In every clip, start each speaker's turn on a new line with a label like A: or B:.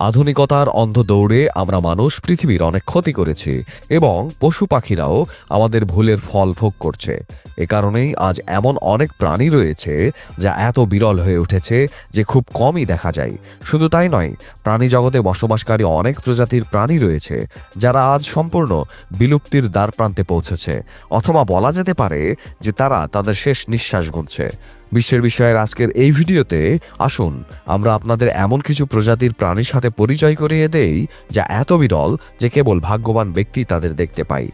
A: আধুনিকতার অন্ধ দৌড়ে আমরা মানুষ পৃথিবীর অনেক ক্ষতি করেছি এবং পশু পাখিরাও আমাদের ভুলের ফল ভোগ করছে। এ কারণেই আজ এমন অনেক প্রাণী রয়েছে যা এত বিরল হয়ে উঠেছে যে খুব কমই দেখা যায়। শুধু তাই নয়, প্রাণী জগতে বসবাসকারী অনেক প্রজাতির প্রাণী রয়েছে যারা আজ সম্পূর্ণ বিলুপ্তির দ্বার প্রান্তে পৌঁছেছে। অথবা বলা যেতে পারে যে তারা তাদের শেষ নিঃশ্বাস গুনছে। বিশ্বের বিষয়ের আজকের এই ভিডিওতে আসুন, আমরা আপনাদের এমন কিছু প্রজাতির প্রাণীর সাথে পরিচয় করিয়ে দেই যা এত বিরল যে কেবল ভাগ্যবান ব্যক্তি তাদের দেখতে পাই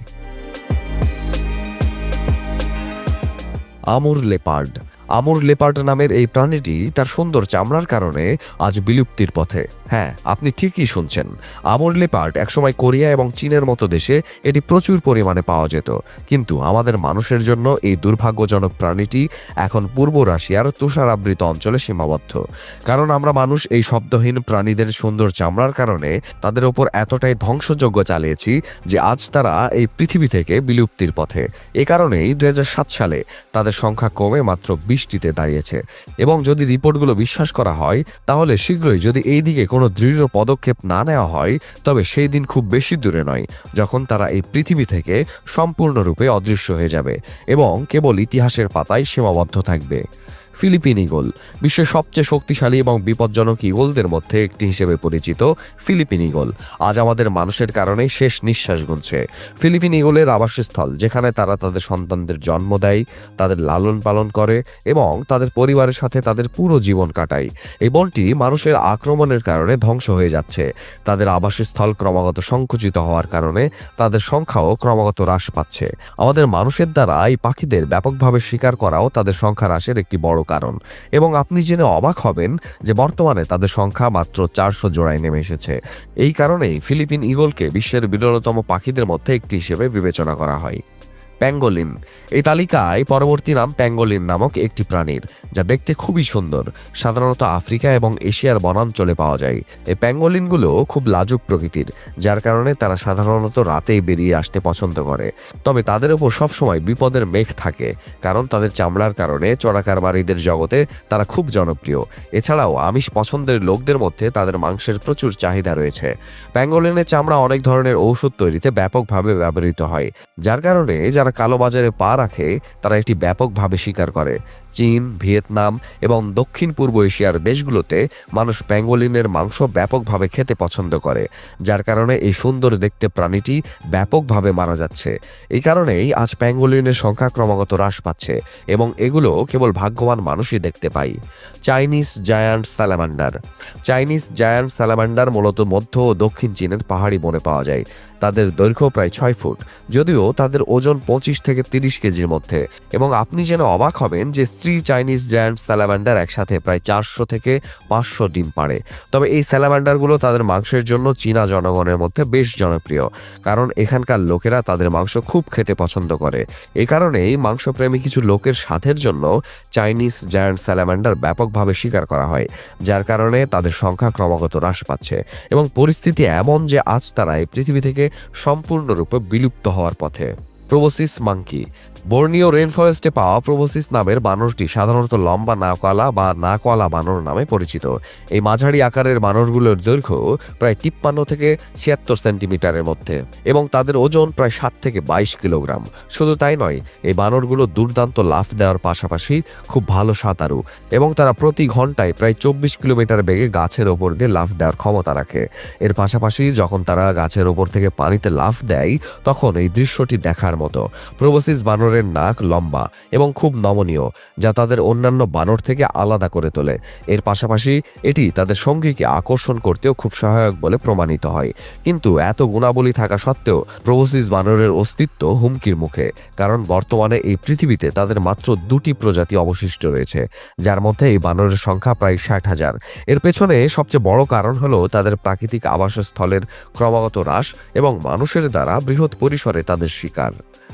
A: আমর লেপার্ড। আমুর লেপার্ড নামের এই প্রাণীটি তার সুন্দর চামড়ার কারণে আজ বিলুপ্তির পথে। হ্যাঁ আপনি ঠিকই শুনছেন। আমুর লেপার্ড একসময় কোরিয়া এবং চীনের মতো দেশে এটি প্রচুর পরিমাণে পাওয়া যেত। কিন্তু আমাদের মানুষের জন্য এই দুর্ভাগ্যজনক প্রাণীটি এখন পূর্ব রাশিয়ার তুষারাবৃত অঞ্চলে সীমাবদ্ধ। কারণ আমরা মানুষ এই শব্দহীন প্রাণীদের সুন্দর চামড়ার কারণে তাদের ওপর এতটাই ধ্বংসযজ্ঞ চালিয়েছি যে আজ তারা এই পৃথিবী থেকে বিলুপ্তির পথে। এ কারণেই দুই হাজার সাত সালে তাদের সংখ্যা কমে মাত্র বিশটিতে দাঁড়িয়েছে। এবং যদি রিপোর্টগুলো বিশ্বাস করা হয়, তাহলে শীঘ্রই যদি এই দিকে কোনো দৃঢ় পদক্ষেপ না নেওয়া হয়, তবে সেই দিন খুব বেশি দূরে নয়, যখন তারা এই পৃথিবী থেকে সম্পূর্ণরূপে অদৃশ্য হয়ে যাবে এবং কেবল ইতিহাসের পাতায় সীমাবদ্ধ থাকবে। ফিলিপিন ইগল বিশ্বের সবচেয়ে শক্তিশালী এবং বিপজ্জনক ইগলদের মধ্যে একটি হিসেবে পরিচিত ফিলিপিন ইগল আজ আমাদের মানুষের কারণে শেষ নিঃশ্বাস গুনছে। ফিলিপিন ইগলের আবাসস্থল, যেখানে তারা তাদের সন্তানদের জন্ম দেয়, তাদের লালন পালন করে এবং তাদের পরিবারের সাথে তাদের পুরো জীবন কাটায়। এই বনটি মানুষের আক্রমণের কারণে ধ্বংস হয়ে যাচ্ছে। তাদের আবাসস্থল ক্রমাগত সংকুচিত হওয়ার কারণে তাদের সংখ্যাও ক্রমাগত হ্রাস পাচ্ছে। আমাদের মানুষের দ্বারা এই পাখিদের ব্যাপকভাবে শিকার করাও তাদের সংখ্যা হ্রাসের একটি বড় কারণ। এবং আপনি জেনে অবাক হবেন যে বর্তমানে তাদের সংখ্যা মাত্র চারশো জোড়ায় নেমে এসেছে। এই কারণেই ফিলিপিন ইগলকে বিশ্বের বিরলতম পাখিদের মধ্যে একটি হিসেবে বিবেচনা করা হয়। প্যাঙ্গোলিন। এই তালিকায় পরবর্তী নাম প্যাঙ্গোলিন নামক একটি প্রাণীর, যা দেখতে খুবই সুন্দর। সাধারণত আফ্রিকা এবং এশিয়ার বনাঞ্চলে পাওয়া যায়। এই প্যাঙ্গোলিনগুলো খুব লাজুক প্রকৃতির, যার কারণে তারা সাধারণত রাতেই বেরিয়ে আসতে পছন্দ করে। তবে তাদের উপর সবসময় বিপদের মেঘ থাকে, কারণ তাদের চামড়ার কারণে চোরাকারবারীদের জগতে তারা খুব জনপ্রিয়। এছাড়াও আমিষ পছন্দের লোকদের মধ্যে তাদের মাংসের প্রচুর চাহিদা রয়েছে। প্যাঙ্গোলিনের চামড়া অনেক ধরনের ঔষধ তৈরিতে ব্যাপকভাবে ব্যবহৃত হয়, যার কারণে যারা কালোবাজারে পা রাখে, তারা এটি ব্যাপকভাবে স্বীকার করে। চীন, ভিয়েতনাম এবং দক্ষিণ পূর্ব এশিয়ার দেশগুলোতে মানুষ প্যাঙ্গোলিনের মাংস ব্যাপকভাবে খেতে পছন্দ করে, যার কারণে এই সুন্দর দেখতে প্রাণীটি ব্যাপকভাবে মারা যাচ্ছে। এই কারণেই আজ প্যাঙ্গোলিনের সংখ্যা ক্রমাগত হ্রাস পাচ্ছে এবং এগুলো কেবল ভাগ্যবান মানুষই দেখতে পাই। Chinese giant salamander. Chinese giant salamander মূলত মধ্য ও দক্ষিণ চীনের পাহাড়ি বনে পাওয়া যায়। তাদের দৈর্ঘ্য প্রায় ছয় ফুট, যদিও তাদের ওজন পঁচিশ থেকে তিরিশ কেজির মধ্যে। এবং আপনি যেন অবাক হবেন যে স্ত্রী চাইনিজ জায়ান্ট স্যালামান্ডার একসাথে প্রায় চারশো থেকে পাঁচশো ডিম পাড়ে। তবে এই স্যালামান্ডারগুলো তাদের মাংসের জন্য চীনা জনগণের মধ্যে বেশ জনপ্রিয়। কারণ এখানকার লোকেরা তাদের মাংস খুব খেতে পছন্দ করে। এ কারণেই মাংসপ্রেমী কিছু লোকের স্বাদের জন্য চাইনিজ জায়ান্ট স্যালামান্ডার ব্যাপকভাবে স্বীকার করা হয়, যার কারণে তাদের সংখ্যা ক্রমাগত হ্রাস পাচ্ছে। এবং পরিস্থিতি এমন যে আজ তারা এই পৃথিবী থেকে সম্পূর্ণরূপে বিলুপ্ত হওয়ার পথে। প্রোবোসিস মাঙ্কি বর্নিও রেন ফরেস্টে পাওয়া প্রোবোসিস নামের বানরটি সাধারণত লম্বা নাকওয়ালা বা নাকওয়ালা বানর নামে পরিচিত। এই মাঝারি আকারের বানরগুলোর দৈর্ঘ্য প্রায় তিপ্পান্ন থেকে ছিয়াত্তর সেন্টিমিটারের মধ্যে এবং তাদের ওজন প্রায় সাত থেকে বাইশ কিলোগ্রাম। শুধু তাই নয়, এই বানরগুলো দুর্দান্ত লাফ দেওয়ার পাশাপাশি খুব ভালো সাঁতারু এবং তারা প্রতি ঘন্টায় প্রায় চব্বিশ কিলোমিটার বেগে গাছের ওপর দিয়ে লাফ দেওয়ার ক্ষমতা রাখে। এর পাশাপাশি যখন তারা গাছের ওপর থেকে পানিতে লাফ দেয়, তখন এই দৃশ্যটি দেখার মতো। প্রোবোসিস বানরের নাক লম্বা এবং খুব নমনীয়, যা তাদের অন্যান্য বানর থেকে আলাদা করে তোলে। এর পাশাপাশি এটি তাদের সঙ্গীকে আকর্ষণ করতেও খুব সহায়ক বলে প্রমাণিত হয়। কিন্তু এত গুণাবলী থাকা সত্ত্বেও প্রোবোসিস বানরের অস্তিত্ব হুমকির মুখে, কারণ বর্তমানে এই পৃথিবীতে তাদের মাত্র দুটি প্রজাতি অবশিষ্ট রয়েছে, যার মধ্যে এই বানরের সংখ্যা প্রায় ষাট হাজার। এর পেছনে সবচেয়ে বড় কারণ হলো তাদের প্রাকৃতিক আবাসস্থলের ক্রমাগত হ্রাস এবং মানুষের দ্বারা বৃহৎ পরিসরে তাদের শিকার।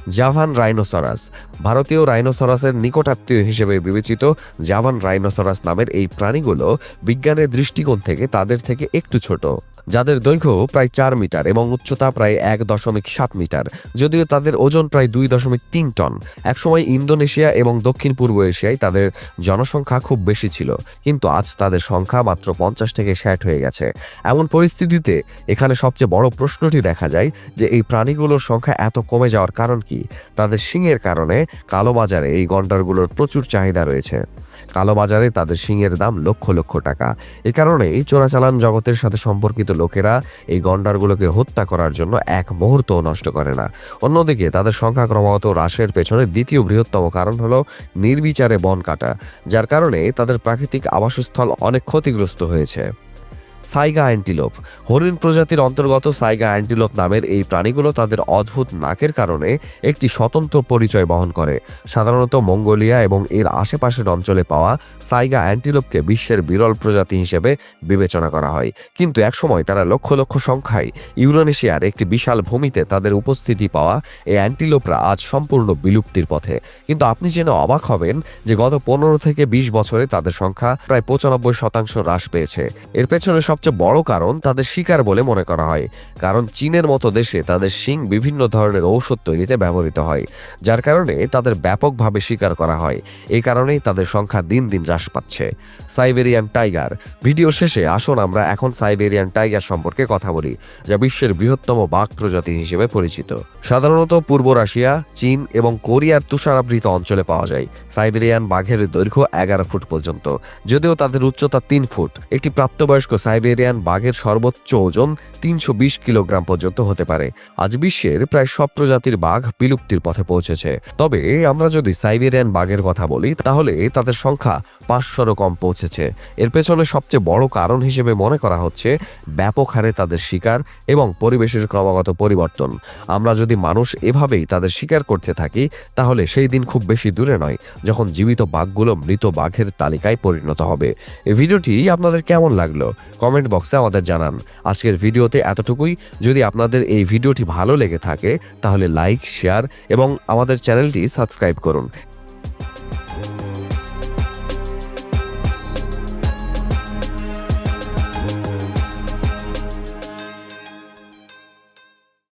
A: Javan rhinoceros. ভারতীয় রাইনোসরাসের নিকটাত্মীয় হিসেবে বিবেচিত জাভান রাইনোসরাস নামের এই প্রাণীগুলো বিজ্ঞানের দৃষ্টিকোণ থেকে তাদের থেকে একটু ছোট। যাদের দৈর্ঘ্য প্রায় চার মিটার এবং উচ্চতা প্রায় এক দশমিক সাত মিটার, যদিও তাদের ওজন প্রায় দুই দশমিক তিন টন। একসময় ইন্দোনেশিয়া এবং দক্ষিণ পূর্ব এশিয়ায় তাদের জনসংখ্যা খুব বেশি ছিল, কিন্তু আজ তাদের সংখ্যা মাত্র পঞ্চাশ থেকে ষাট হয়ে গেছে। এমন পরিস্থিতিতে এখানে সবচেয়ে বড় প্রশ্নটি দেখা যায় যে এই প্রাণীগুলোর সংখ্যা এত কমে যাওয়ার কারণ কি? তাদের শিংয়ের কারণে কালোবাজারে এই গন্ডারগুলোর প্রচুর চাহিদা রয়েছে। কালোবাজারে তাদের শিংয়ের দাম লক্ষ লক্ষ টাকা। এ কারণে এই চোরাচালান জগতের সাথে সম্পর্কিত লোকেরা এই গন্ডারগুলোকে হত্যা করার জন্য এক মুহূর্ত নষ্ট করে না। অন্যদিকে তাদের সংখ্যা ক্রমাগত হ্রাসের পেছনে দ্বিতীয় বৃহত্তম কারণ হলো নির্বিচারে বন কাটা, যার কারণে তাদের প্রাকৃতিক আবাসস্থল অনেক ক্ষতিগ্রস্ত হয়েছে। Saiga antelope. হরিণ প্রজাতির অন্তর্গত সাইগা অ্যান্টিলোপ নামের এই প্রাণীগুলো তাদের অদ্ভুত নাকের কারণে একটি স্বতন্ত্র পরিচয় বহন করে। সাধারণত মঙ্গোলিয়া এবং এর আশেপাশের অঞ্চলে পাওয়া সাইগা অ্যান্টিলোপকে বিশ্বের বিরল প্রজাতি হিসেবে বিবেচনা করা হয়। কিন্তু একসময় তারা লক্ষ লক্ষ সংখ্যায় ইউরোনেশিয়ার একটি বিশাল ভূমিতে তাদের উপস্থিতি পাওয়া এই অ্যান্টিলোপরা আজ সম্পূর্ণ বিলুপ্তির পথে। কিন্তু আপনি জেনে অবাক হবেন যে গত পনেরো থেকে বিশ বছরে তাদের সংখ্যা প্রায় পঁচানব্বই শতাংশ হ্রাস পেয়েছে। এর পেছনে সবচেয়ে বড় কারণ তাদের শিকার বলে মনে করা হয়। কারণ চীনের মতো দেশে তাদের শিং বিভিন্ন ধরনের ঔষধ তৈরিতে ব্যবহৃত হয়, যার কারণে তাদের ব্যাপকভাবে শিকার করা হয়। এই কারণেই তাদের সংখ্যা দিন দিন হ্রাস পাচ্ছে। Siberian tiger. ভিডিও শেষে আসুন আমরা এখন সাইবেরিয়ান টাইগার সম্পর্কে কথা বলি, যা বিশ্বের বৃহত্তম বাঘ প্রজাতি হিসেবে পরিচিত। সাধারণত পূর্ব রাশিয়া, চীন এবং কোরিয়ার তুষারাবৃত অঞ্চলে পাওয়া যায়। সাইবেরিয়ান বাঘের দৈর্ঘ্য এগারো ফুট পর্যন্ত, যদিও তাদের উচ্চতা তিন ফুট। একটি প্রাপ্তবয়স্ক সাইবেরিয়ান বাঘের সর্বোচ্চ ওজন তিনশো বিশ কিলোগ্রাম পর্যন্ত হতে পারে। আজ বিশ্বের প্রায় সব প্রজাতির বাঘ বিলুপ্তির পথে পৌঁছেছে। তবে আমরা যদি সাইবেরিয়ান বাঘের কথা বলি, তাহলে তাদের সংখ্যা পাঁচশোরও কম পৌঁছেছে। এর পেছনে সবচেয়ে বড় কারণ হিসেবে মনে করা হচ্ছে ব্যাপক হারে তাদের শিকার এবং পরিবেশের ক্রমাগত পরিবর্তন। আমরা যদি মানুষ এভাবেই তাদের শিকার করতে থাকি, তাহলে সেই দিন খুব বেশি দূরে নয়, যখন জীবিত বাঘগুলো মৃত বাঘের তালিকায় পরিণত হবে। ভিডিওটি আপনাদের কেমন লাগল? কমেন্ট বক্সে আমাদের জানান। আজকের ভিডিওতে এতটুকুই। যদি আপনাদের এই ভিডিওটি ভালো লেগে থাকে, তাহলে লাইক শেয়ার এবং আমাদের চ্যানেলটি সাবস্ক্রাইব করুন।